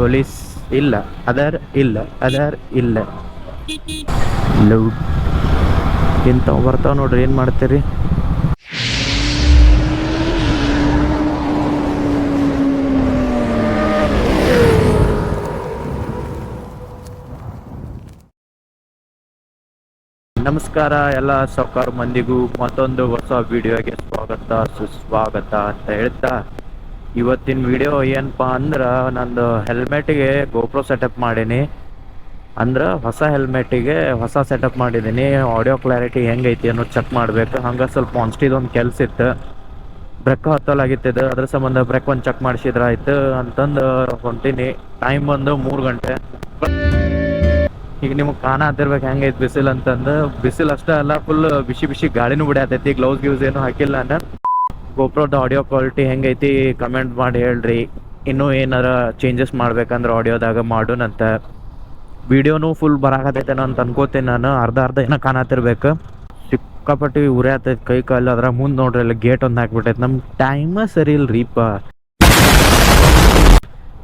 Police ಇಲ್ಲ other ಇಲ್ಲ other ಇಲ್ಲ. ಲವ್ ಬರ್ತಾವ ನೋಡ್ರಿ, ಏನು ಮಾಡ್ತೀರಿ? ನಮಸ್ಕಾರ, ಎಲ್ಲ ಸೌಕಾರ ಮಂದಿಗೂ ಮತ್ತೊಂದು ಹೊಸ ವಿಡಿಯೋಗೆ ಸ್ವಾಗತ, ಸುಸ್ವಾಗತ ಅಂತ ಹೇಳ್ತಾ ಇವತ್ತಿನ ವಿಡಿಯೋ ಏನಪ್ಪಾ ಅಂದ್ರೆ ನಂದು ಹೆಲ್ಮೆಟಿಗೆ ಗೋಪ್ರೋ ಸೆಟಪ್ ಮಾಡೀನಿ. ಅಂದ್ರೆ ಹೊಸ ಹೆಲ್ಮೆಟಿಗೆ ಹೊಸ ಸೆಟಪ್ ಮಾಡಿದ್ದೀನಿ ಆಡಿಯೋ ಕ್ಲಾರಿಟಿ ಹೆಂಗೈತಿ ಅನ್ನೋದು ಚೆಕ್ ಮಾಡಬೇಕು. ಹಂಗೆ ಸ್ವಲ್ಪ ಒಂದು ಕೆಲ್ಸ ಇತ್ತು. ಬ್ರೇಕ್ ಹತ್ತಲಾಗಿತ್ತಿದ್ದು ಅದ್ರ ಸಂಬಂಧ ಬ್ರೇಕ್ ಒಂದು ಚೆಕ್ ಮಾಡಿಸಿದ್ರ ಆಯ್ತು ಅಂತಂದು ಹೊಂಟೀನಿ. ಟೈಮ್ ಬಂದು ಮೂರು ಗಂಟೆ. ಈಗ ನಿಮ್ಗೆ ಕಾಣ ಹತ್ತಿರ್ಬೇಕು ಹೆಂಗೈತಿ ಬಿಸಿಲು ಅಂತಂದು. ಬಿಸಿಲು ಅಷ್ಟೇ ಅಲ್ಲ ಫುಲ್ ಬಿಸಿ ಬಿಸಿ ಗಾಳಿನೂ ಬಿಡತೈತಿ. ಗ್ಲೌಸ್ ಗ್ಯೂಸ್ ಏನು ಹಾಕಿಲ್ಲ ನಾನು ಗೋಪ್ರೋದ ಆಡಿಯೋ ಕ್ವಾಲಿಟಿ ಹೆಂಗೈತಿ ಕಮೆಂಟ್ ಮಾಡಿ ಹೇಳ್ರಿ. ಇನ್ನೂ ಏನಾರ ಚೇಂಜಸ್ ಮಾಡ್ಬೇಕಂದ್ರೆ ಆಡಿಯೋದಾಗ ಮಾಡೋಣಂತ ವಿಡಿಯೋನು ಫುಲ್ ಬರಾಕತ್ತೈತೇನೋ ಅಂತ ಅನ್ಕೋತೀನಿ ನಾನು. ಅರ್ಧ ಅರ್ಧ ಏನೋ ಕಾಣತ್ತಿರ್ಬೇಕು. ಸಿಕ್ಕಾಪಟ್ಟಿ ಉರಿ ಆತೈತೆ ಕೈ ಕಾಲು. ಅದ್ರ ಮುಂದೆ ನೋಡ್ರಿ, ಅಲ್ಲಿ ಗೇಟ್ ಒಂದು ಹಾಕ್ಬಿಟ್ಟೈತೆ. ನಮ್ಮ ಟೈಮ ಸರಿ ಇಲ್ರಿಪ್ಪ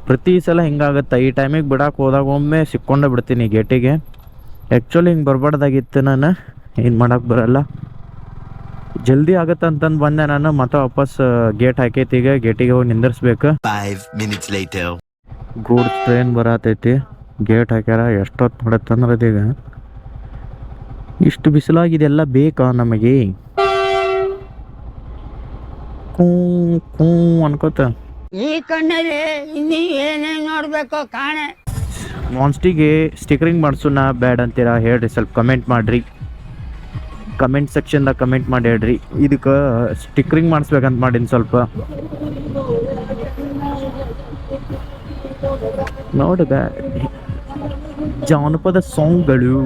ಪ್ರತಿ ಸಲ ಹಿಂಗಾಗುತ್ತೆ. ಈ ಟೈಮಿಗೆ ಬಿಡಕ್ಕೆ ಹೋದಾಗ ಒಮ್ಮೆ ಸಿಕ್ಕೊಂಡೇ ಬಿಡ್ತೀನಿ ಗೇಟಿಗೆ ಆ್ಯಕ್ಚುಲಿ ಹಿಂಗೆ ಬರ್ಬಾರ್ದಾಗಿತ್ತು ನಾನು. ಏನು ಮಾಡೋಕ್ಕೆ ಬರಲ್ಲ. ಜಲ್ದಿ ಆಗತ್ತೆ ಅಂತಂದು ಬಂದೆ ನಾನು ಮತ್ತೆ ವಾಪಸ್ ಗೇಟ್ ಹಾಕೈತಿ ಈಗ ಗೇಟಿಗೆ ಹೋಗಿ ನಿಂದಿರ್ಸ್ಬೇಕು. Five minutes later. Goods train ಬರತೈತಿ. ಗೇಟ್ ಹಾಕ್ಯಾರ ಎಷ್ಟೊತ್ತು ಮಾಡತ್ತಂದ್ರೆ ಅದೀಗ ಇಷ್ಟು ಬಿಸಿಲಾಗಿದೆಲ್ಲ ಬೇಕಾ ನಮಗೆ? ಕೂ ಕೂ ಅನ್ಕೋತ. ಈ ಕಣ್ಣಲ್ಲಿ ಇನ್ನೀ ಏನೇನು ನೋಡಬೇಕು ಕಾಣೆ. ಮಾನ್ಸ್ಟಿಗೆ ಸ್ಟಿಕರಿಂಗ್ ಮಾಡ್ಸೋಣ ಬ್ಯಾಡ್ ಅಂತೀರಾ ಹೇಳ್ರಿ ಸ್ವಲ್ಪ ಕಮೆಂಟ್ ಮಾಡ್ರಿ. ಕಮೆಂಟ್ ಸೆಕ್ಷನ್ದಾಗ ಕಮೆಂಟ್ ಮಾಡಿ ಹೇಳ್ರಿ. ಇದಕ್ಕೆ ಸ್ಟಿಕರಿಂಗ್ ಮಾಡಿಸ್ಬೇಕಂತ ಮಾಡೀನಿ ಸ್ವಲ್ಪ. ನೋಡಿದ, ಜಾನಪದ ಸಾಂಗ್ಗಳು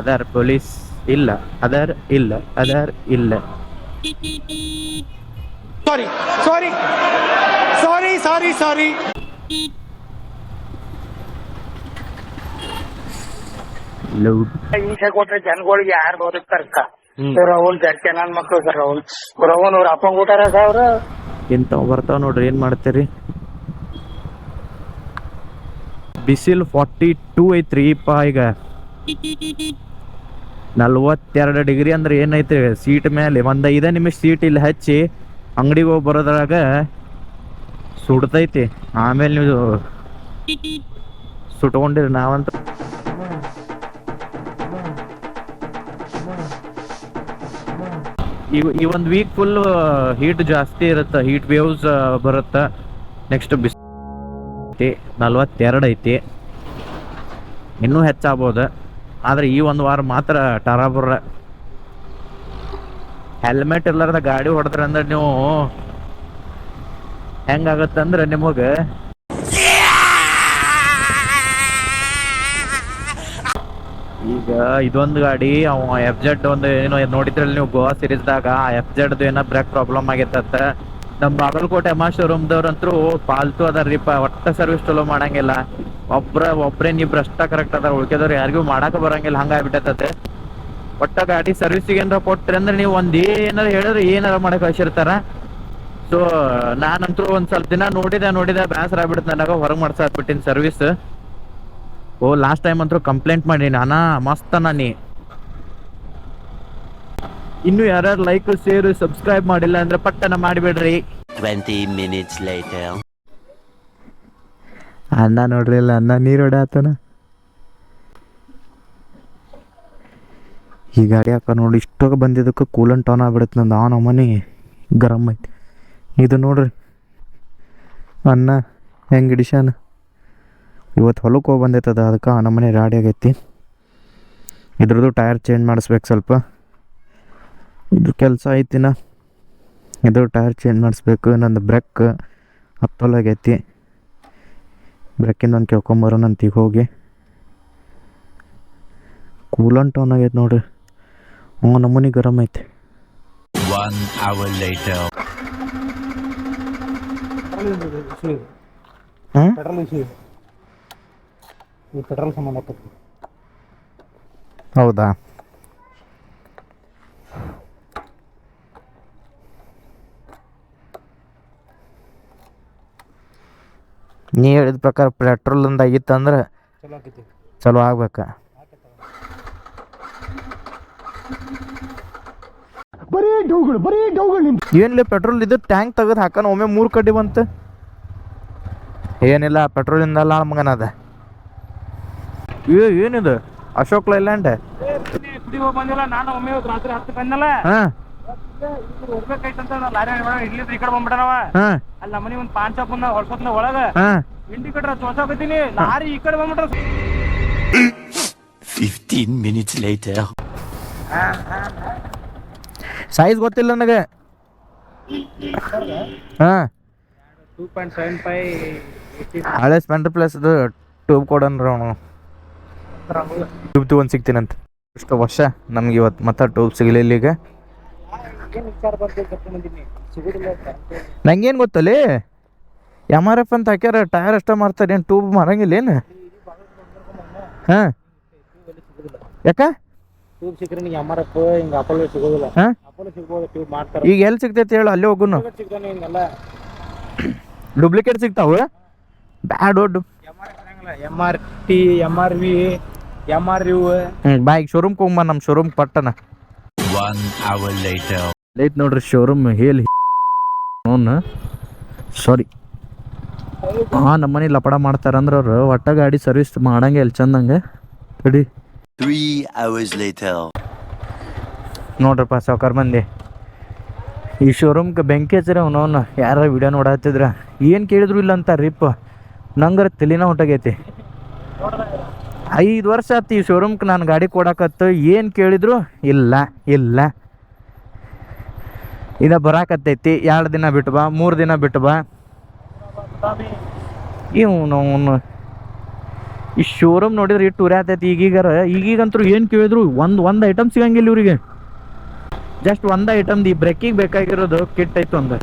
ಅದರ್ ಪೊಲೀಸ್ ಇಲ್ಲ ಅದರ್ ಇಲ್ಲ ಅದರ್ ಇಲ್ಲ. ಸಾರಿ ಸಾರಿ ಸಾರಿ ಸಾರಿ ಸಾರಿ ಹಿಂಸೆ ಕೊಟ್ರೆ ಜನಗಳಿಗೆ ಯಾರು ಬದುಕ್ತಾರಕ್ಕ ರಾಹುಲ್ ನನ್ ಮಕ್ಳು ಸರ್ ರಾಹುಲ್ ರಾಹುಲ್ ಅವ್ರ ಬರ್ತಾವ ನೋಡ್ರಿ ಏನ್ ಮಾಡ್ತೀರಿ? ಬಿಸಿಲ್ ಫಾರ್ಟಿ ಟೂ ಐತ್ರಿ ಇಪ್ಪ ಈಗ. ನಲ್ವತ್ತೆರಡು ಡಿಗ್ರಿ ಅಂದ್ರೆ ಏನೈತಿ? ಸೀಟ್ ಮೇಲೆ ಒಂದು ಐದೇ ನಿಮಿಷ ಸೀಟ್ ಇಲ್ಲಿ ಹಚ್ಚಿ ಅಂಗಡಿಗೆ ಹೋಗಿ ಬರೋದ್ರಾಗ ಸುಡ್ತೈತಿ. ಆಮೇಲೆ ನೀವು ಸುಟ್ಕೊಂಡಿರಿ ನಾವಂತ. ಈ ಈ ಒಂದು ವೀಕ್ ಫುಲ್ ಹೀಟ್ ಜಾಸ್ತಿ ಇರುತ್ತೆ ಹೀಟ್ ವೇವ್ಸ್ ಬರುತ್ತೆ. ನೆಕ್ಸ್ಟ್ ಬಿಸ್ ಐತಿ, ನಲ್ವತ್ತೆರಡು ಐತಿ. ಇನ್ನೂ ಹೆಚ್ಚಾಗ್ಬೋದು. ಆದ್ರೆ ಈ ಒಂದು ವಾರ ಮಾತ್ರ ಟರಾಬುರ. ಹೆಲ್ಮೆಟ್ ಇರ್ಲಾರ್ದ ಗಾಡಿ ಹೊಡೆದ್ರೆ ಅಂದ್ರೆ ನೀವು ಹೆಂಗಾಗತ್ತಂದ್ರೆ ನಿಮಗೆ? ಈಗ ಇದೊಂದು ಗಾಡಿ, ಅವ ಎಫ್ ಜೆಡ್ ಒಂದು ಏನೋ ನೋಡಿದ್ರಲ್ಲಿ ನೀವು ಗೋವಾ ಸಿರೀಸ್ದಾಗ ಆ ಎಫ್ ಜೆಡ್ ಏನೋ ಬ್ರೇಕ್ ಪ್ರಾಬ್ಲಮ್ ಆಗೈತತ್ತ. ನಮ್ಮ ಬಾಗಲಕೋಟೆ ಎಮ್ಮ ಶೋರೂಮ್ದವ್ರಂತೂ ಪಾಲ್ತು ಅದಾರೀಪ ಒಟ್ಟ ಸರ್ವಿಸ್ ಚಲೋ ಮಾಡಂಗಿಲ್ಲ. ಒಬ್ರ, ಒಬ್ರೇ ನೀಬ್ರು ಅಷ್ಟ ಕರೆಕ್ಟ್ ಅದಾರ, ಉಳ್ಕೆದವ್ರು ಯಾರಿಗೂ ಮಾಡಾಕ ಬರಂಗಿಲ್ಲ ಹಂಗಾಗ್ಬಿಟ್ಟೈತೆ ಒಟ್ಟ ಗಾಡಿ ಸರ್ವಿಸಿಗೆ ಏನಾರ ಕೊಟ್ರಿ ಅಂದ್ರೆ ನೀವು ಒಂದ್ ಏನಾರ ಹೇಳಿದ್ರೆ ಏನಾರ ಮಾಡಕ್ ಕಳ್ಸಿರ್ತಾರ. ಸೊ ನಾನಂತೂ ಒಂದ್ ಸ್ವಲ್ಪ ದಿನ ನೋಡಿದೆ ನೋಡಿದೆ ಬ್ಯಾಸರ ಆಗ್ಬಿಡುತ್ತೆ ನನಗ, ಹೊರಗೆ ಮಾಡ್ಸಾಕ್ಬಿಟ್ಟಿನಿ ಸರ್ವಿಸ್ ಓ ಲಾಸ್ಟ್ ಟೈಮ್ ಅಂತೂ ಕಂಪ್ಲೇಂಟ್ ಮಾಡಿ ನಾನಾ ಮಸ್ತ್ ನೀ. ಇನ್ನು ಯಾರ್ಯಾರು ಲೈಕ್ ಶೇರ್ ಸಬ್ಸ್ಕ್ರೈಬ್ ಮಾಡಿಲ್ಲ ಅಂದ್ರೆ ಪಟ್ಟನ ಮಾಡಿಬಿಡ್ರಿ. ಟ್ವೆಂಟಿ ಮಿನಿಟ್ಸ್ ಲೈಟ್ ಅನ್ನ ನೋಡ್ರಿ ಇಲ್ಲ ಅನ್ನ ನೀರು ಹೊಡೆಯತ್ತನ ಈ ಗಾಡಿ ಹಾಕ ನೋಡಿ ಇಷ್ಟೊಗ ಬಂದಿದ್ದಕ್ಕೆ ಕೂಲನ್ ಟೌನ್ ಆಗ್ಬಿಡುತ್ತೆ ನಂದು. ಆ ಅಮ್ಮನಿ ಗರಮ್ ಐತಿ. ಇದು ನೋಡ್ರಿ. ಅನ್ನ ಹೆಂಗೆ ಹಿಡಿಸ್ಯಾನ? ಇವತ್ತು ಹೊಲಕ್ಕೆ ಹೋಗಿ ಬಂದೈತದ ಅದಕ್ಕೆ ಆ ನಮ್ಮನೆ ರಾಡಿ ಆಗೈತಿ. ಇದ್ರದ್ದು ಟೈರ್ ಚೇಂಜ್ ಮಾಡಿಸ್ಬೇಕು ಸ್ವಲ್ಪ. ಇದು ಕೆಲಸ ಐತಿನ ಇದು ಟೈರ್ ಚೇಂಜ್ ಮಾಡಿಸ್ಬೇಕು ನಂದು ಬ್ರೆಕ್ ಹತ್ತೊಲಾಗೈತಿ ಬ್ರೆಕ್ಕಿಂದ ಒಂದು ಕೇಳ್ಕೊಂಬರೋಣ ಅಂತ ಈಗ ಹೋಗಿ. ಕೂಲನ್ ಟೌನ್ ಆಗೈತೆ ನೋಡ್ರಿ. ಹ್ಞೂ ನಮ್ಮನೆ ಗರಮ್ ಐತಿ. One hour later. ಹಾಂ? ಈ ಪೆಟ್ರೋಲ್ ಸಂಬಂಧಪಟ್ಟ ಹೌದಾ? ನೀ ಹೇಳಿದ ಪ್ರಕಾರ ಪೆಟ್ರೋಲಿಂದ ಆಗಿತ್ತಂದ್ರೆ ಚಲೋ ಅಂದ್ರೆ ಚಲೋ ಆಗ್ಬೇಕ. ಏನಿಲ್ಲ ಪೆಟ್ರೋಲ್ ಇದು ಟ್ಯಾಂಕ್ ತೆಗೆದು ಹಾಕೋಣ ಒಮ್ಮೆ ಮೂರು ಕಡ್ಡಿ ಬಂತು? ಏನಿಲ್ಲ ಪೆಟ್ರೋಲಿಂದ ಅಲ್ಲ ಏ ಏನಿದು? ಅಶೋಕ್ ಲೈಲ್ಯಾಂಡ್? ಕುಡಿ ಹೋಗ್ ಬಂದಿಲ್ಲ ನಾನು ಒಮ್ಮೆ ಇವತ್ತು ರಾತ್ರಿ ಹತ್ತು ಬಂದಲ್ಲ ಹಾ. ಹೋಗ್ಬೇಕಾಯ್ತಂತ ಲಾರಿ ಇಡ್ಲಿ ಈ ಕಡೆ ಬಂದ್ಬಿಟ್ಟನವ ಹಾ. ಅಲ್ಲಿ ನಮ್ಮನಿ ಒಂದ್ ಪಾನ್ ಶಾಪ್ ಒಂದ ಹೊಡ್ಸೋತ್ನ ಒಳಗ. ಹಾ. ಇಂಡಿಕೇಟರ್ ತೋರ್ಸಾಕತ್ತೀನಿ ಲಾರಿ ಈ ಕಡೆ ಬಂದ್ಬಿಟ್ರ 15 minutes later. ಸೈಜ್ ಗೊತ್ತಿಲ್ಲ ನನಗೆ. ಹಾ. ಟೂ ಪಾಯಿಂಟ್ ಸೆವೆನ್ ಫೈವ್ ಹಳೆ ಸ್ಪೆಂಡರ್ ಪ್ಲಸ್ ಟೂಬ್ ಟ್ಯೂಬ್ ಕೊಡನ್ರಿ ಅವನು. ಟ್ಯೂಬ್ ತೊಗೊಂಡು ಸಿಗ್ತೀನಂತ ಇಷ್ಟು ವರ್ಷ ನಮ್ಗೆ ಇವತ್ತು ಮತ್ತೆ ಟ್ಯೂಬ್ ಸಿಗಲಿಲ್ಲ ಈಗ. ನಂಗೇನ್ ಗೊತ್ತಲ್ಲಿ? ಎಂ ಆರ್ ಎಫ್ ಅಂತ ಹಾಕ್ಯಾರ ಟೈರ್ ಅಷ್ಟೇ ಮಾರ್ತಾರೆ ಏನು ಟ್ಯೂಬ್ ಮಾರಂಗಿಲ್ಲ ಏನು? ಹಾಂ? ಯಾಕ? ಟ್ಯೂಬ್ ಸಿಕ್ಕರೆ ನಿಂಗೆ ಎಂ ಆರ್ ಎಫ್ ಹಿಂಗ ಅಪೋಲೋ ಸಿಗೋದಿಲ್ಲ. ಹಾಂ? ಅಪೋಲೋ ಸಿಗ್ಬೋದು ಟ್ಯೂಬ್ ಮಾಡ್ತಾರೆ ಈಗ ಎಲ್ಲಿ ಸಿಗ್ತೈತೆ ಹೇಳು ಅಲ್ಲೇ ಹೋಗುನು. ಸಿಗ್ತಾನೆ ಹಿಂಗೆಲ್ಲ. ಡೂಪ್ಲಿಕೇಟ್ ಸಿಗ್ತಾವ? ಬ್ಯಾಡ್ ಒಡ್ಡು. M R T M R V M R U ಹ್ಞೂ ಬಾ ಈಗ ಶೋರೂಮ್ಗೆ ಹೋಗ್ಬ ನಮ್ಮ ಶೋರೂಮ್ ಪಟ್ಟಣ. One hour later. ಐತ್ ನೋಡ್ರಿ ಶೋರೂಮ್ ಹೇಳಿ. ನೋನ್ ಸಾರಿ ಹಾಂ ನಮ್ಮನೆ ಲಪಡ ಮಾಡ್ತಾರಂದ್ರೆ ಅವ್ರು ಒಟ್ಟ ಗಾಡಿ ಸರ್ವಿಸ್ ಮಾಡಂಗೆ ಎಲ್ಲಿ ಚಂದಂಗೆ ತಡಿ. Three hours later. ನೋಡ್ರಪ್ಪ ಸಾವ್ಕಾರ ಮಂದಿ. ಈ ಶೋರೂಮ್ಗೆ ಬೆಂಕಿ ಹಚ್ಚಿರ ಅವನವನ್ನ ಯಾರ ವಿಡಿಯೋ ನೋಡತ್ತಿದ್ರ ಏನು ಕೇಳಿದ್ರು ಇಲ್ಲ ಅಂತ ರಿಪ್ ನಂಗರ ತಲೆನ ಹೊಂಟಾಗೈತಿ. ಐದು ವರ್ಷ ಆಯ್ತು ಈ ಶೋರೂಮ್ಗೆ ನಾನು ಗಾಡಿ ಕೊಡಕತ್ತು, ಏನು ಕೇಳಿದ್ರು, ಇಲ್ಲ ಇಲ್ಲ. ಇದ ಬರಾಕತ್ತೈತಿ, ಎರಡು ದಿನ ಬಿಟ್ಟು ಬಾ, ಮೂರು ದಿನ ಬಿಟ್ಟು ಬಾ. ಇವನು, ಅವನು. ಈ ಶೋರೂಮ್ ನೋಡಿದ್ರೆ ಇಟ್ಟು ಉರಿ ಆತೈತಿ ಈಗೀಗಾರ. ಈಗೀಗಂತೂ ಏನು ಕೇಳಿದ್ರು, ಒಂದು ಒಂದು ಐಟಮ್ ಸಿಗಂಗಿಲ್ಲ ಇವ್ರಿಗೆ. ಜಸ್ಟ್ ಒಂದು ಐಟಮ್ದು ಈ ಬ್ರೇಕಿಂಗ್ ಬೇಕಾಗಿರೋದು ಕಿಟ್ ಐತು ಅಂದ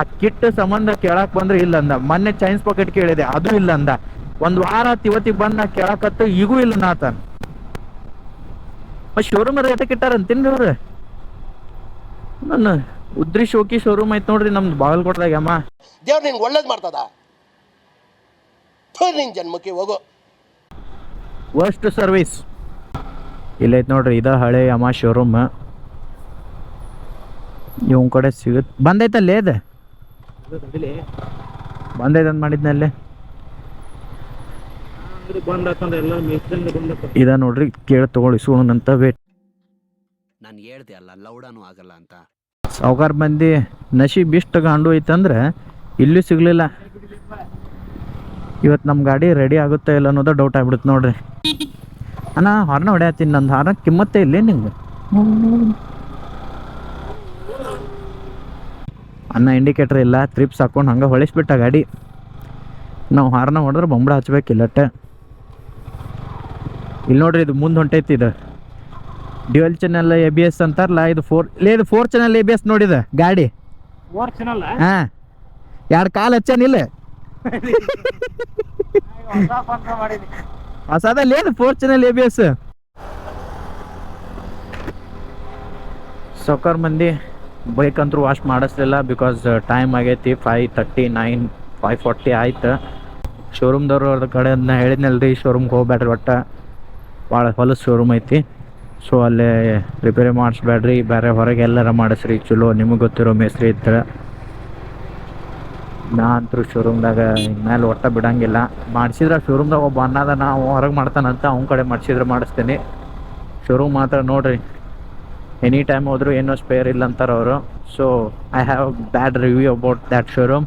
ಆ ಕಿಟ್ ಸಂಬಂಧ ಕೇಳಕ್ ಬಂದ್ರೆ ಇಲ್ಲ ಅಂದ. ಮೊನ್ನೆ ಚೈನ್ಸ್ ಪಾಕೆಟ್ ಕೇಳಿದೆ, ಅದು ಇಲ್ಲ ಅಂದ. ಒಂದ್ ವಾರ ಇವತ್ತಿಗೆ ಬಂದ್ ನಾ ಕೇಳಕತ್ತ ಈಗೂ ಇಲ್ಲ ನಾತ ಶೋರೂಮ್ ರೇಟ್ ಇಟ್ಟಾರ ಅವ್ರ. ನನ್ನ ಉದ್ರಿ ಶೋಕಿ ಶೋರೂಮ್ ಐತ್ ನೋಡ್ರಿ ನಮ್ದು ಬಾಗಲಕೋಟದಾಗ ಅಮ್ಮ ದೇವ್ರು ನಿನ್ಗೆ ಒಳ್ಳೇದು ಮಾಡ್ತದ? ನಿನ್ ಜನ್ಮಕ್ಕೆ ಹೋಗು. ವರ್ಸ್ಟ್ ಸರ್ವಿಸ್ ಇಲ್ಲೈತ್ ನೋಡ್ರಿ ಇದ ಹಳೆ ಅಮ್ಮ ಶೋರೂಮ್ ಇವನ್ ಕಡೆ ಸಿಗುತ್ತೆ ಬಂದೈತಲ್ಲೇ ಅದ? ಬಂದೈತೆ ಅಂತ ಮಾಡಿದ್ನಲ್ಲೇ ಬಂದ್ ಹಾಕೊಂಡ್ರೆ ಎಲ್ಲ ಮೇಸ್ತ್ರಿಂದ ಬಂದ ಇದ ನೋಡ್ರಿ ಕೇಳಿ ತಗೊಳ್ಳಿ ಸುಣನಂತ ವೇಟ್ ನಾನು ಹೇಳ್ದೆ ಅಲ್ಲ ಲೌಡಾನು ಆಗಲ್ಲ ಅಂತ. ಸಾವುಕಾರ ಮಂದಿ ನಶೀಬ್ ಇಷ್ಟು ಗಾಂಡು ಐತಂದ್ರೆ ಇಲ್ಲೂ ಸಿಗ್ಲಿಲ್ಲ. ಇವತ್ತು ನಮ್ಮ ಗಾಡಿ ರೆಡಿ ಆಗುತ್ತೆ ಇಲ್ಲ ಅನ್ನೋದು ಡೌಟ್ ಆಗ್ಬಿಡುತ್ತೆ ನೋಡ್ರಿ. ಅಣ್ಣ ಹಾರ್ನ ಹೊಡ್ಯಾತೀನಿ ನಂದು ಹಾರ್ನ ಕಿಮ್ಮತ್ತೆ ಇಲ್ಲೇ ನಿಂಗೆ. ಅನ್ನ ಇಂಡಿಕೇಟರ್ ಇಲ್ಲ ತ್ರಿಪ್ಸ್ ಹಾಕೊಂಡು ಹಂಗೆ ಹೊಳಿಸ್ಬಿಟ್ಟ ಗಾಡಿ. ನಾವು ಹಾರ್ನ ಹೊಡೆದ್ರೆ ಬೊಂಬಳ ಹಚ್ಬೇಕಿಲ್ಲಟ್ಟ. ಇಲ್ಲಿ ನೋಡ್ರಿ ಇದು ಮುಂದೆ ಹೊಂಟೈತಿ ಇದು. Dual channel A B S ಅಂತಾರಲ್ಲ ಇದು ಫೋರ್ ಲೇ ಇದು four channel A B S ನೋಡಿದ ಗಾಡಿ. ಫೋರ್ ಚಾನಲ್ ಹಾ. ಎರಡು ಕಾಲು ಹಚ್ಚಾನಿಲ್ಲ ಹೊಸದಲ್ಲಿ ಏನು four channel A B S ಸೌಕರ್ ಮಂದಿ ಬೈಕ್ ಅಂತೂ ವಾಶ್ ಮಾಡಿಸ್ಲಿಲ್ಲ ಬಿಕಾಸ್ ಟೈಮ್ ಆಗೈತಿ five thirty nine five forty ಆಯ್ತು. ಶೋರೂಮ್ದವ್ರು ಅವ್ರ ಕಡೆ ಹೇಳಿದ್ನಲ್ರಿ ಶೋರೂಮ್ಗೆ ಹೋಗ್ಬೇಡ್ರಿ ಒಟ್ಟು. ಭಾಳ ಹೊಲಸು ಶೋರೂಮ್ ಐತಿ. ಸೊ ಅಲ್ಲೇ ರಿಪೇರಿ ಮಾಡಿಸ್ಬೇಡ್ರಿ. ಬೇರೆ ಹೊರಗೆ ಎಲ್ಲರ ಮಾಡಿಸ್ರಿ. ಚಲೋ ನಿಮಗೆ ಗೊತ್ತಿರೋ ಮೇಸ್ತ್ರಿ ಇತ್ತು ನಾ ಅಂತೂ ಶೋರೂಮ್ದಾಗ ಮೇಲೆ ಒಟ್ಟ ಬಿಡಂಗಿಲ್ಲ. ಮಾಡಿಸಿದ್ರೆ ಶೋರೂಮ್ದಾಗ ಒಬ್ಬ ಅನ್ನದ ನಾವು ಹೊರಗೆ ಮಾಡ್ತಾನಂತ ಅವ್ನ ಕಡೆ ಮಾಡಿಸಿದ್ರೆ ಮಾಡಿಸ್ತೀನಿ. ಶೋರೂಮ್ ಮಾತ್ರ ನೋಡ್ರಿ. ಎನಿ ಟೈಮ್ ಹೋದರೂ ಏನೋ ಸ್ಪೇರ್ ಇಲ್ಲ ಅಂತಾರೆ ಅವರು. So I have bad review about that showroom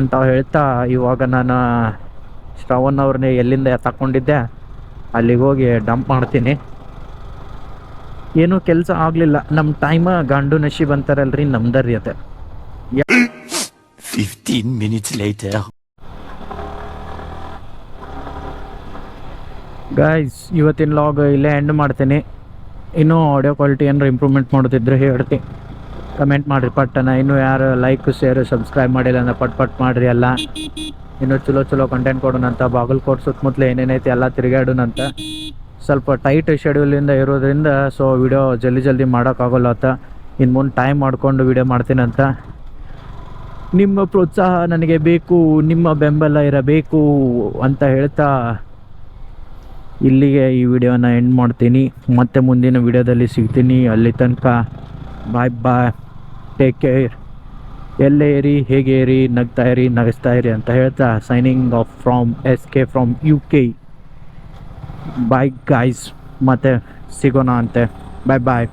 ಅಂತ ಹೇಳ್ತಾ ಇವಾಗ ನಾನು ಶ್ರವಣ್ ಅವ್ರನ್ನ ಎಲ್ಲಿಂದ ತಗೊಂಡಿದ್ದೆ ಅಲ್ಲಿಗೆ ಹೋಗಿ ಡಂಪ್ ಮಾಡ್ತೀನಿ. ಏನೂ ಕೆಲಸ ಆಗಲಿಲ್ಲ. ನಮ್ಮ ಟೈಮ ಗಂಡು ನಶಿ ಬಂತಾರಲ್ರಿ ನಮ್ದರಿ ಅದ. 15 minutes later. ಗಾಯ್ಸ್ ಇವತ್ತಿನ ಲಾಗ್ ಇಲ್ಲೇ ಎಂಡ್ ಮಾಡ್ತೀನಿ. ಇನ್ನೂ ಆಡಿಯೋ ಕ್ವಾಲಿಟಿ ಏನಾರು ಇಂಪ್ರೂವ್ಮೆಂಟ್ ಮಾಡೋದಿದ್ರೆ ಹೇಳ್ತಿ. ಕಮೆಂಟ್ ಮಾಡಿರಿ ಪಟ್ಟನ ಇನ್ನೂ ಯಾರು ಲೈಕ್ ಶೇರ್ ಸಬ್ಸ್ಕ್ರೈಬ್ ಮಾಡಿಲ್ಲ ಅಂದ್ರೆ ಪಟ್ ಪಟ್ ಮಾಡಿರಿ ಎಲ್ಲ ಇನ್ನೂ ಚಲೋ ಚಲೋ ಕಂಟೆಂಟ್ ಕೊಡೋಣಂತ, ಬಾಗಲ್ಕೋಟ್ ಸುತ್ತಮುತ್ತಲು ಏನೇನೈತಿ ಎಲ್ಲ ತಿರುಗಾಡೋಣಂತ ಸ್ವಲ್ಪ ಟೈಟ್ ಶೆಡ್ಯೂಲಿಂದ ಇರೋದ್ರಿಂದ ಸೊ ವಿಡಿಯೋ ಜಲ್ದಿ ಜಲ್ದಿ ಮಾಡೋಕ್ಕಾಗಲ್ಲ ಅಂತ. ಇನ್ನು ಮುಂದೆ ಟೈಮ್ ಮಾಡ್ಕೊಂಡು ವಿಡಿಯೋ ಮಾಡ್ತೀನಂತ. ನಿಮ್ಮ ಪ್ರೋತ್ಸಾಹ ನನಗೆ ಬೇಕು, ನಿಮ್ಮ ಬೆಂಬಲ ಇರಬೇಕು ಅಂತ ಹೇಳ್ತಾ ಇಲ್ಲಿಗೆ ಈ ವಿಡಿಯೋನ ಎಂಡ್ ಮಾಡ್ತೀನಿ. ಮತ್ತೆ ಮುಂದಿನ ವಿಡಿಯೋದಲ್ಲಿ ಸಿಗ್ತೀನಿ. ಅಲ್ಲಿ ತನಕ ಬಾಯ್ ಬಾಯ್ ಟೇಕ್ ಕೇರ್ ಎಲ್ಲೇ ಇರಿ, ಹೇಗೆ ಇರಿ, ನಗ್ತಾ ಇರಿ, ನಗಿಸ್ತಾ ಇರಿ ಅಂತ ಹೇಳ್ತಾ signing off from S K from U K bye guys ಮತ್ತೆ ಸಿಗೋಣ ಅಂತೆ. ಬಾಯ್ ಬಾಯ್